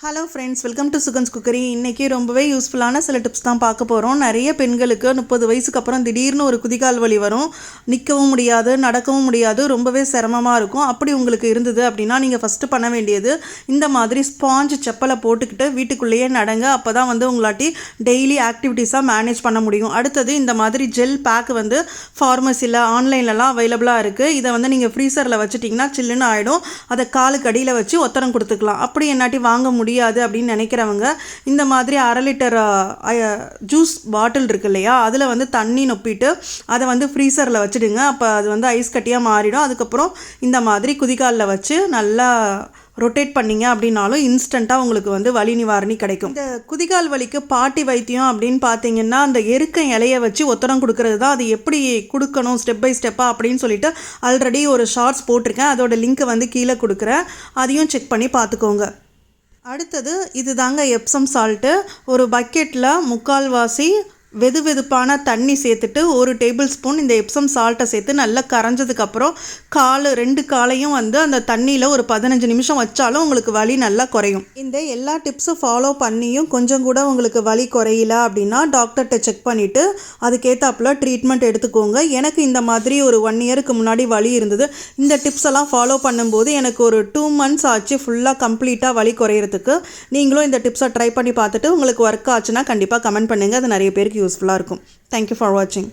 Hello friends welcome to Sugan's cookery இன்றைக்கி ரொம்பவே யூஸ்ஃபுல்லான சில டிப்ஸ் தான் பார்க்க போகிறோம் நிறைய பெண்களுக்கு முப்பது வயசுக்கு அப்புறம் திடீர்னு ஒரு குதிகால் வலி வரும். நிற்கவும் முடியாது நடக்கவும் முடியாது ரொம்பவே சிரமமாக இருக்கும். அப்படி உங்களுக்கு இருந்தது அப்படின்னா நீங்கள் ஃபஸ்ட்டு பண்ண வேண்டியது இந்த மாதிரி ஸ்பாஞ்ச் செப்பலை போட்டுக்கிட்டு வீட்டுக்குள்ளேயே நடங்க. அப்போ தான் வந்து உங்களாட்டி டெய்லி ஆக்டிவிட்டீஸாக மேனேஜ் பண்ண முடியும். அடுத்தது இந்த மாதிரி ஜெல் பேக் வந்து ஃபார்மசியில் ஆன்லைன்லலாம் அவைலபிளாக இருக்குது இதை வந்து நீங்கள் ஃப்ரீசரில் வச்சுட்டிங்கன்னா சில்லுன்னு ஆகிடும் அதை காலுக்கு அடியில் வச்சு ஒத்தரம் கொடுத்துக்கலாம். அப்படி என்னாட்டி வாங்க முடியும். முடியாது அப்படின்னு நினைக்கிறவங்க இந்த மாதிரி அரை லிட்டர் ஜூஸ் பாட்டில் இருக்கு இல்லையா அதில் வந்து தண்ணி நொப்பிட்டு அதை வந்து ஃப்ரீசரில் வச்சுடுங்க. அப்போ அது வந்து ஐஸ் கட்டியாக மாறிடும். அதுக்கப்புறம் இந்த மாதிரி குதிகாலில் வச்சு நல்லா ரொட்டேட் பண்ணிங்க அப்படின்னாலும் இன்ஸ்டண்ட்டாக உங்களுக்கு வந்து வலி நிவாரணி கிடைக்கும். இந்த குதிகால் வலிக்கு பாட்டி வைத்தியம் அப்படின்னு பார்த்தீங்கன்னா அந்த எருக்க இலையை வச்சு ஒத்தடம் கொடுக்கறது தான். அது எப்படி கொடுக்கணும் ஸ்டெப் பை ஸ்டெப்பாக அப்படின்னு சொல்லிட்டு ஆல்ரெடி ஒரு ஷார்ட்ஸ் போட்டிருக்கேன். அதோட லிங்க்கை வந்து கீழே கொடுக்குறேன். அதையும் செக் பண்ணி பார்த்துக்கோங்க அடுத்தது இது தாங்க எப்சம் சால்ட்டு ஒரு பக்கெட்டில் முக்கால்வாசி வெது வெதுப்பான தண்ணி சேர்த்துட்டு ஒரு டேபிள் ஸ்பூன் இந்த எப்சம் சால்ட்டை சேர்த்து நல்லா கரைஞ்சதுக்கப்புறம் கால் ரெண்டு காலையும் வந்து அந்த தண்ணியில் ஒரு பதினஞ்சு நிமிஷம் வச்சாலும் உங்களுக்கு வலி நல்லா குறையும். இந்த எல்லா டிப்ஸும் ஃபாலோ பண்ணியும் கொஞ்சம் கூட உங்களுக்கு வலி குறையல அப்படின்னா டாக்டர்கிட்ட செக் பண்ணிவிட்டு அதுக்கேற்றாப்புல ட்ரீட்மெண்ட் எடுத்துக்கோங்க. எனக்கு இந்த மாதிரி ஒரு ஒன் இயருக்கு முன்னாடி வலி இருந்தது. இந்த டிப்ஸ் எல்லாம் ஃபாலோ பண்ணும்போது எனக்கு ஒரு டூ மந்த்ஸ் ஆச்சு ஃபுல்லாக கம்ப்ளீட்டாக வலி குறையிறதுக்கு. நீங்களும் இந்த டிப்ஸை ட்ரை பண்ணி பார்த்துட்டு உங்களுக்கு ஒர்க் ஆச்சுன்னா கண்டிப்பாக கமெண்ட் பண்ணுங்கள் அது நிறைய பேருக்கு யூஸ்ஃபுல்லாக இருக்கும் தேங்க்யூ ஃபார் வாட்சிங்